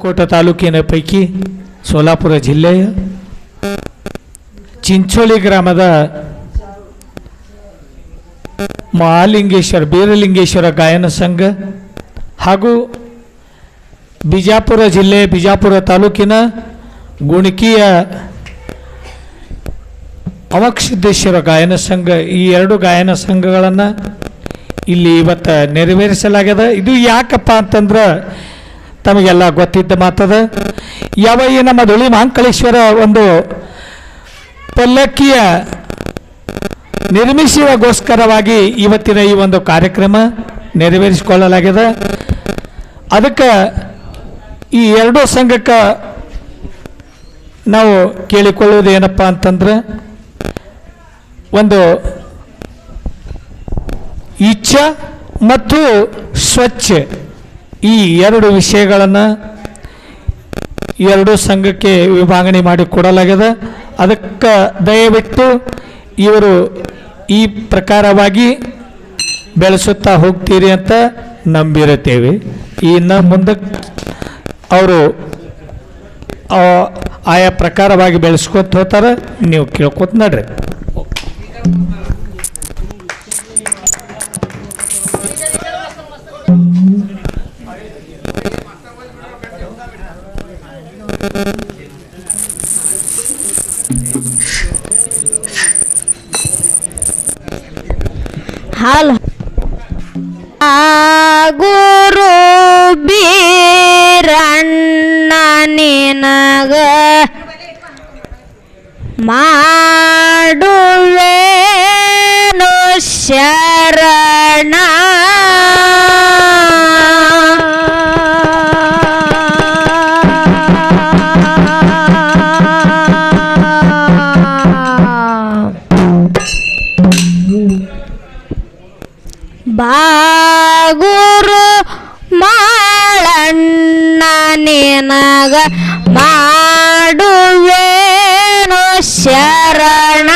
ಕುರ್ತಕೋಟ ತಾಲೂಕಿನ ಪೈಕಿ ಸೋಲಾಪುರ ಜಿಲ್ಲೆಯ ಚಿಂಚೋಳಿ ಗ್ರಾಮದ ಮಹಾಲಿಂಗೇಶ್ವರ, ಬೀರಲಿಂಗೇಶ್ವರ ಗಾಯನ ಸಂಘ ಹಾಗೂ ಬಿಜಾಪುರ ಜಿಲ್ಲೆ, ಬಿಜಾಪುರ ತಾಲೂಕಿನ ಗುಣಕಿಯ ಅವಕ್ಷಿದ್ದೇಶ್ವರ ಗಾಯನ ಸಂಘ. ಈ ಎರಡು ಗಾಯನ ಸಂಘಗಳನ್ನು ಇಲ್ಲಿ ಇವತ್ತು ನೆರವೇರಿಸಲಾಗ್ಯದ. ಇದು ಯಾಕಪ್ಪ ಅಂತಂದ್ರೆ ತಮಗೆಲ್ಲ ಗೊತ್ತಿದ್ದ ಮಾತದ. ಯಾವ ಈ ನಮ್ಮ ಧುಳಿ ಮಹಾಂಕಳೇಶ್ವರ ಒಂದು ಪಲ್ಲಕ್ಕಿಯ ನಿರ್ಮಿಸುವಗೋಸ್ಕರವಾಗಿ ಇವತ್ತಿನ ಈ ಒಂದು ಕಾರ್ಯಕ್ರಮ ನೆರವೇರಿಸಿಕೊಳ್ಳಲಾಗಿದೆ. ಅದಕ್ಕೆ ಈ ಎರಡೂ ಸಂಘಕ್ಕೆ ನಾವು ಕೇಳಿಕೊಳ್ಳುವುದು ಏನಪ್ಪ ಅಂತಂದ್ರೆ, ಒಂದು ಇಚ್ಛ ಮತ್ತು ಸ್ವಚ್ಛ. ಈ ಎರಡು ವಿಷಯಗಳನ್ನು ಎರಡು ಸಂಘಕ್ಕೆ ವಿಭಾಗಣೆ ಮಾಡಿ ಕೊಡಲಾಗಿದೆ ಅದಕ್ಕೆ ದಯವಿಟ್ಟು ಇವರು ಈ ಪ್ರಕಾರವಾಗಿ ಬೆಳೆಸುತ್ತಾ ಹೋಗ್ತೀರಿ ಅಂತ ನಂಬಿರುತ್ತೇವೆ. ಇನ್ನು ಮುಂದಕ್ಕೆ ಅವರು ಆಯಾ ಪ್ರಕಾರವಾಗಿ ಬೆಳೆಸ್ಕೊತ ಹೋಗ್ತಾರೆ ನೀವು ಕೇಳ್ಕೊತ ನಡ್ರಿ. ಗುರು ಬೀರಣ್ಣ ಮಾಡುವೇನು ಶರಣ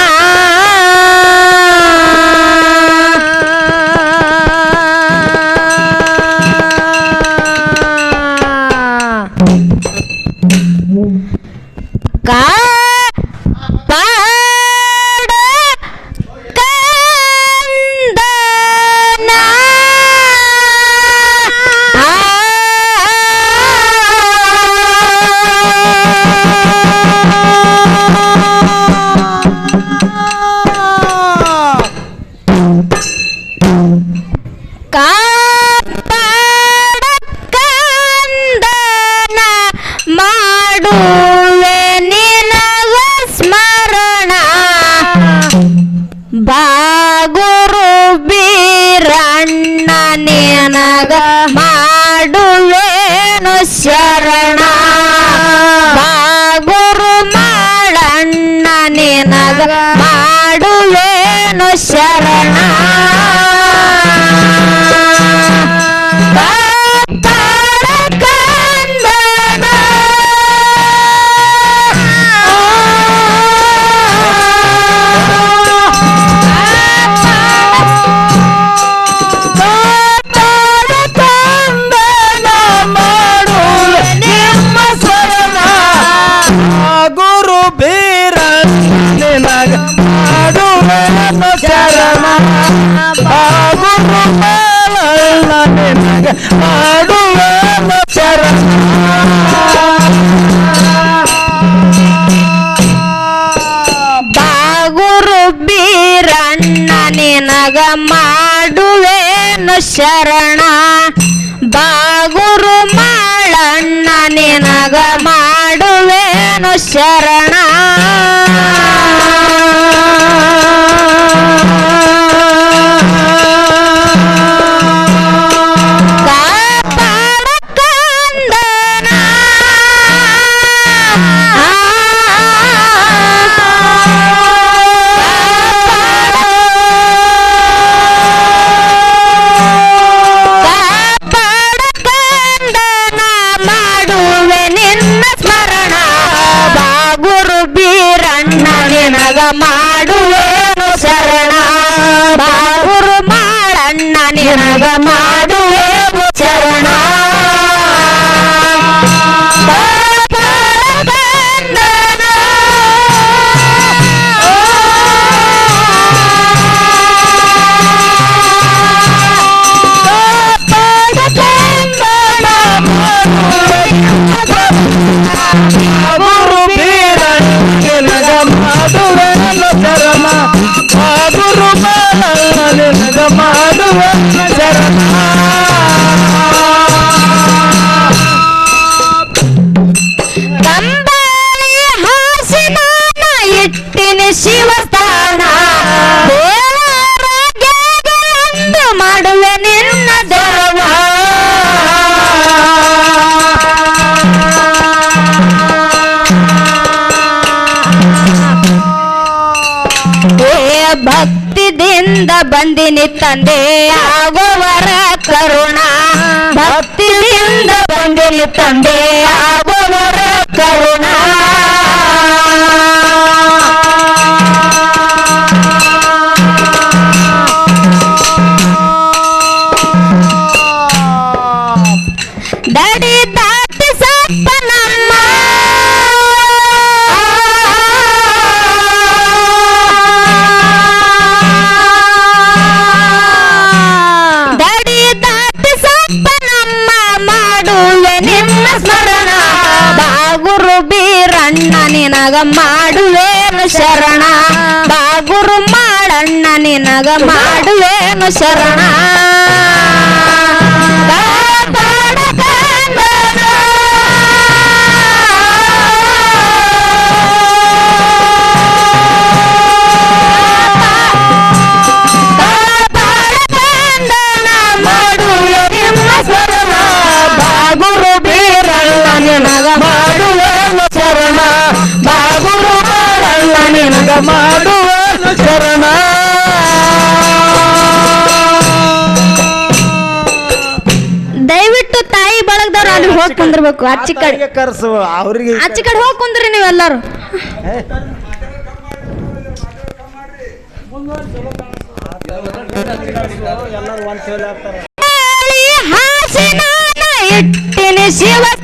ಶರಣ ಬಂದಿನಿ ತಂದೆ ಆಗುವರ ಕರುಣ ಭಕ್ತಿಯಿಂದ ಬಂದಿನಿ ತಂದೆ ನಿನಗ ಮಾಡುವೇನು ಶರಣ? ಕುಂದಿರ್ಬೇಕು ಆಚೆ ಕಡೆ. ಕರ್ಸು ಅವ್ರಿಗೆ ಆಚೆ ಕಡೆ. ಹೋಗಿ ಕುಂದ್ರಿ ನೀವೆಲ್ಲರೂ. ಹೇಳಿ ಹಾಸಿನಾನ ಇಟ್ಟಿನಿ ಶಿವಸ್ಥಾನ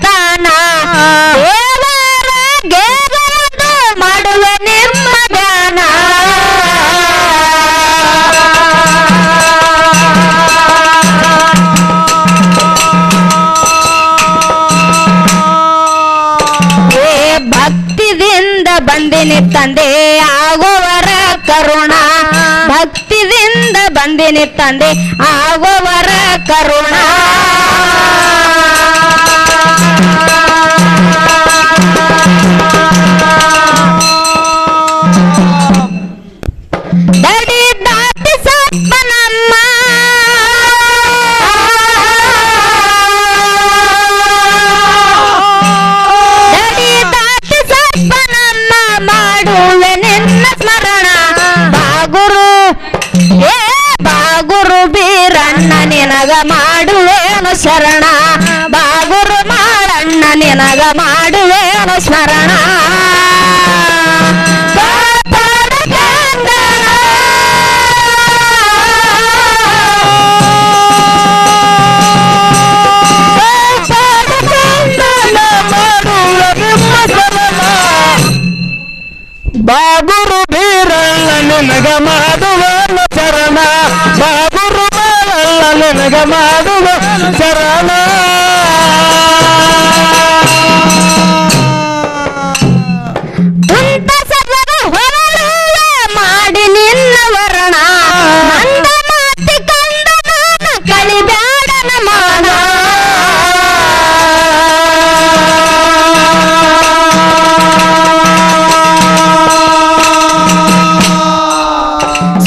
ಬಂದಿನಿ ತಂದೆ ಆಗುವರ ಕರುಣ. ಭಕ್ತಿದಿಂದ ಬಂದಿನಿ ತಂದೆ ಆಗುವರ ಕರುಣ.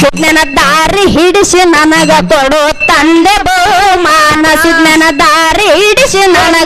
ಸುಜ್ಞನ ದಾರಿ ಹಿಡಿಸಿ ನನಗ ಕೊಡು.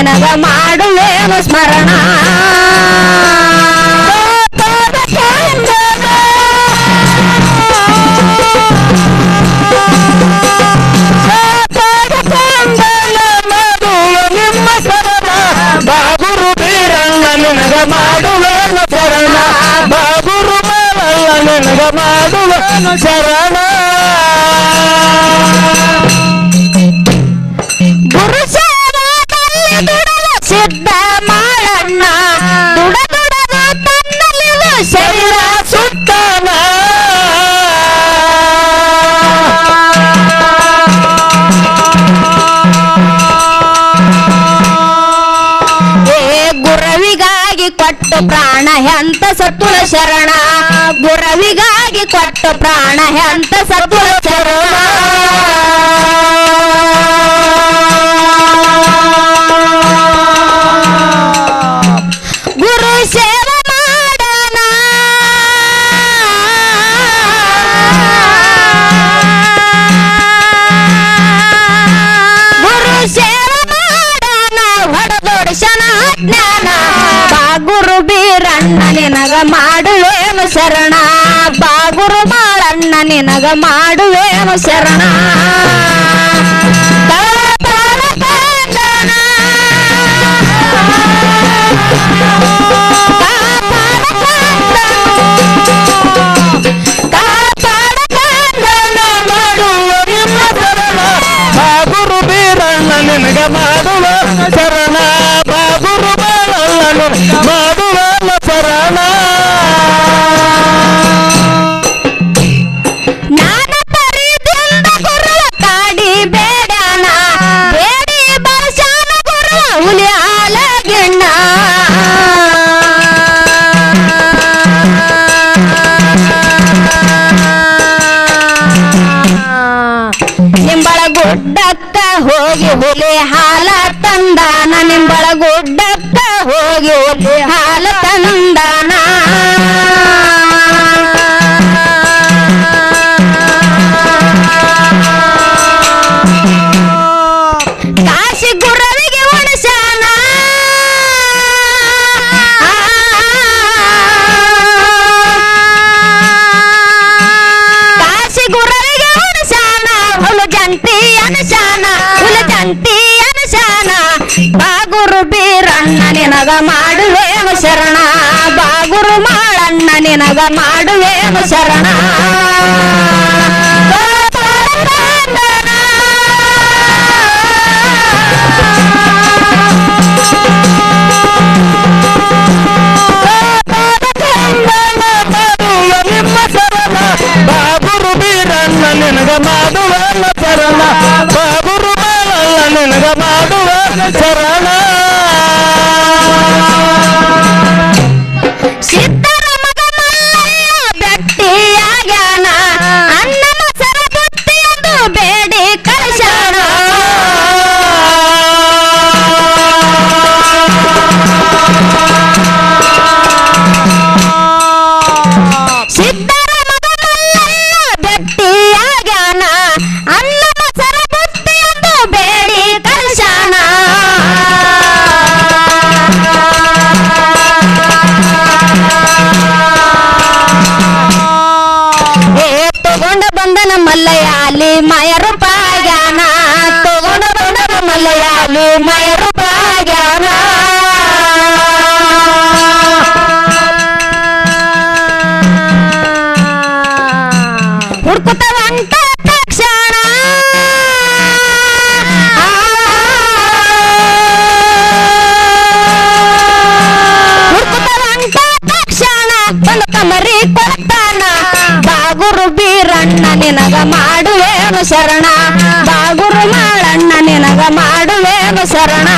ನಿನಗ ಮಾಡುವೇನು ಸ್ಮರಣ ಕೊಟ್ಟು ಪ್ರಾಣ ಎಂತ ಸತ್ತುಳ ಶರಣ. ಗುರವಿಗಾಗಿ ಕೊಟ್ಟು ಪ್ರಾಣ ಎಂತ ಸತ್ತುಳ ಶರಣ ಬಾಗುರು ಬಾಳಣ್ಣ ನಿನಗ ಮಾಡುವೇನು ಶರಣ. ಶ್ರೀ ಗುರುವಿಗೆ ಉಣಸಾನ ಕಾಶಿ ಗುರುವಿಗೆ ಉಣಸಾನ ಹುಲು ಜಂತಿ ಅನಶಾನ ಹುಲು ಜಂತಿ ಅನಶಾನ ಬಾಗುರು ಬೀರಣ್ಣ ನಿನಗ ಮಾಡುವೆ ಶರಣ. ಬಾಗುರು ಮಾಳಣ್ಣ ನಿನಗ ಮಾಡುವೆ ಶರಣ. ಮಾಡುವೇನು ಶರಣ. ಬಾಗುರು ಮಾಳಣ್ಣ ನಿನಗ ಮಾಡುವೇನು ಶರಣ.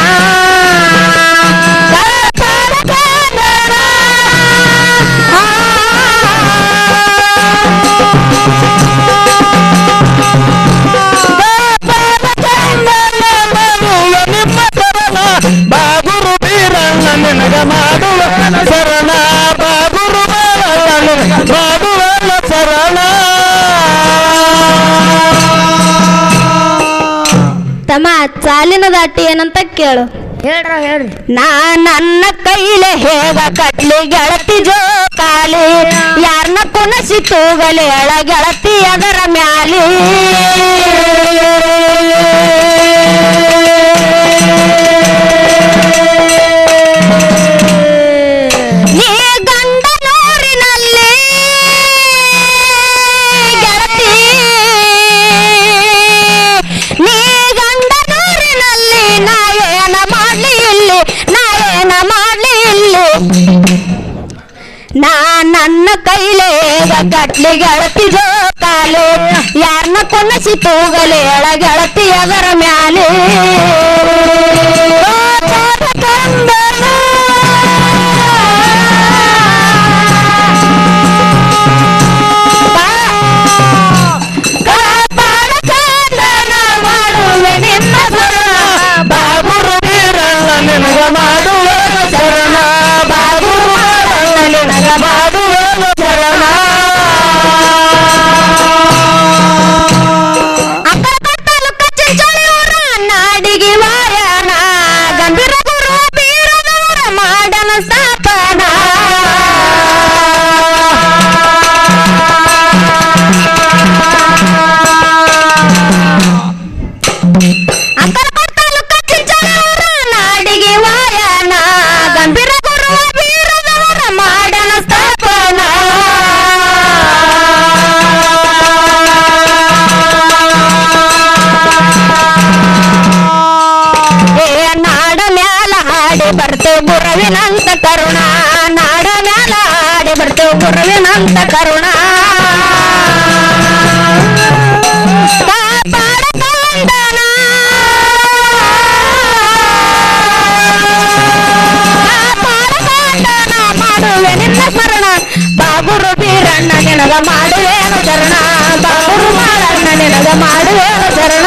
ಹೇಳು. ಹೇಳ್ರ ಹೇಳ್ರಿ ನಾ ನನ್ನ ಕೈಲೆ ಹೇಗ ಕಟ್ಲಿ ಗೆಳತಿ ಜೋ ಕಾಲಿ ಯಾರನ್ನ ಕುಣಸಿ ತೂಗಲಿ ಎಳ ಗೆಳತಿ ಅದರ ಮ್ಯಾಲಿ. ಕೊನಸಿ ತೂಗಲಿ ಎಳಗೆಳತಿ ಅದರ ಮ್ಯಾಲೆ. Apa? ನಿನಗ ಮಾಡುವೇನು ಚರಣ ಬಾಬುರು ಮಾಡಣ್ಣ ನಿನಗ ಮಾಡುವೇನು ಚರಣ